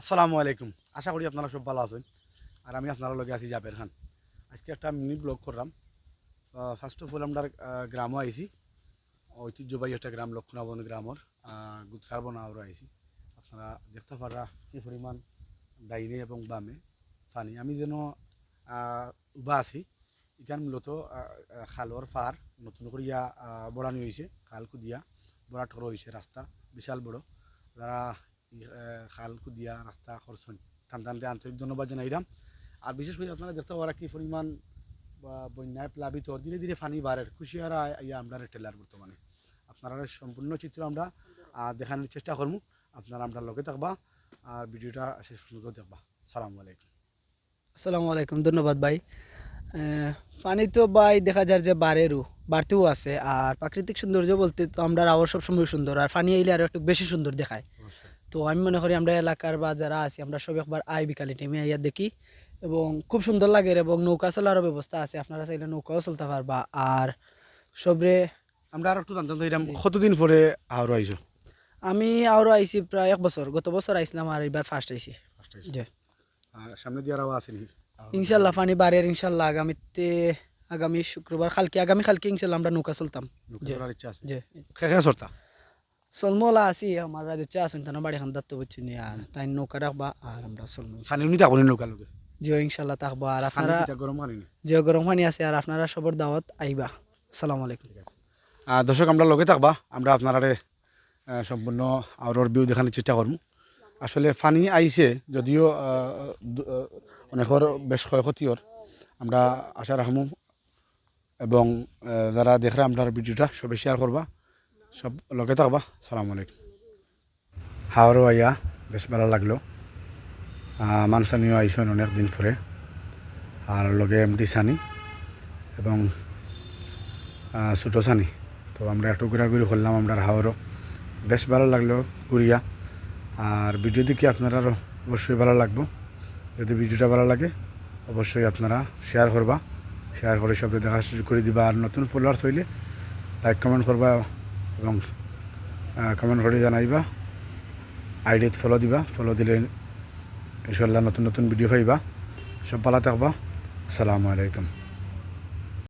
আসসালামু আলাইকুম। আশা করি আপনারা সব ভালো আছেন। আর আমি আপনারা লগে আছি জাবের খান। আজকে একটা মিনি ব্লগ করলাম। ফার্স্ট অফ অল আমরা গ্রামও আইছি। ঐতিহ্যবাহী একটা গ্রাম লক্ষণাবন গ্রামর। গুত্রার বনাওয়ারও আইছি। আপনারা দেখতে পারা কি পরিমাণ ডাইনে এবং বামে। পানি আমি যেন উবা আছি। এখান মূলত খালর ফার নতুন করিয়া আহ, বড়ানি হয়েছে খাল কুদিয়া বড়া ঠর হয়েছে রাস্তা বিশাল বড়। যারা খাল কুদিয়া রাস্তা করছেন টান আন্তরিক ধন্যবাদ জানাইলাম আর বিশেষ করে আপনারা দেখতে পারা কি পরিমাণ বন্যায় প্লাবিত ধীরে ধীরে ফানি বাড়ের খুশি আর ইয়া আমরা টেলার বর্তমানে আপনারা সম্পূর্ণ চিত্র আমরা দেখানোর চেষ্টা করব। আপনারা আমরা লগে থাকবা আর ভিডিওটা শেষ পর্যন্ত দেখবা। সালামু আলাইকুম। আসসালামু আলাইকুম ধন্যবাদ ভাই। পানি তো ভাই দেখা যায় যে বাড়েরও বাড়তেও আছে। আর প্রাকৃতিক সৌন্দর্য বলতে তো আমরা আবার সবসময় সুন্দর আর পানি আইলে আরও একটু বেশি সুন্দর দেখায়। তো আমি মনে করি আমরা এলাকার বা যারা আছি আমরা সব একবার আই বিকালে টেমে আইয়া দেখি। এবং খুব সুন্দর লাগে এবং নৌকা চলারও ব্যবস্থা আছে। আপনারা চাইলে নৌকাও চলতে পারবা। আর সবরে আমরা আর একটু জানতাম তো এরকম কতদিন পরে আরও আইছো? আমি আরও আইছি প্রায় এক বছর গত বছর আইছিলাম আর এবার ফার্স্ট আইছি। সামনে দিয়ে আরও আছে নাকি? ইনশাল্লাহ পানি বাড়ের ইনশাল্লাহ আগামীতে আগামী শুক্রবার কালকে আগামী কালকে ইনশাল্লাহ আমরা নৌকা চলতাম। আছে। চলমলা আছি আমার রাজ্যে চা আছেন তার বাড়ি খান দাত্ত বুঝছি আর তাই নৌকা রাখবা আর আমরা খানি থাকব নৌকা লোকে জিও ইনশাল্লাহ থাকব আর আপনারা গরম আনি জিও গরম পানি আছে আর আপনারা সবর দাওয়াত আইবা। আসসালামু আলাইকুম। দর্শক আমরা লগে থাকবা আমরা আপনারারে আহ, সম্পূর্ণ আউরর ভিউ দেখানোর চেষ্টা করব। আসলে ফানি আইছে যদিও অনেকর বেশ ক্ষয়ক্ষতির আমরা আশা রাখব এবং যারা দেখরা আপনার ভিডিওটা সবে শেয়ার করবা, সব লগে থাকবা। সালাম আলাইকুম। হাওয়ারও আইয়া বেশ ভালো লাগল। মানসানিও আইসেন অনেক দিন পরে। আর লগে এমডি সানি এবং ছোটো সানি। তো আমরা একটু ঘোরাঘুরি করলাম আমরা হাওড়ও বেশ ভালো লাগল ঘুরিয়া। আর ভিডিও দেখে আপনারা অবশ্যই ভালো লাগবো। যদি ভিডিওটা ভালো লাগে, অবশ্যই আপনারা শেয়ার করবা। শেয়ার করে সবাই দেখা সুযোগ করে দিবা। আর নতুন ফলোয়ার্স হইলে লাইক কমেন্ট করবা এবং কমেন্ট করে জানাইবা। আইডিত ফলো দিবা। ফলো দিলে ইনশাল্লাহ নতুন নতুন ভিডিও পাইবা। সব ভালো থাকবা। আসসালামু আলাইকুম।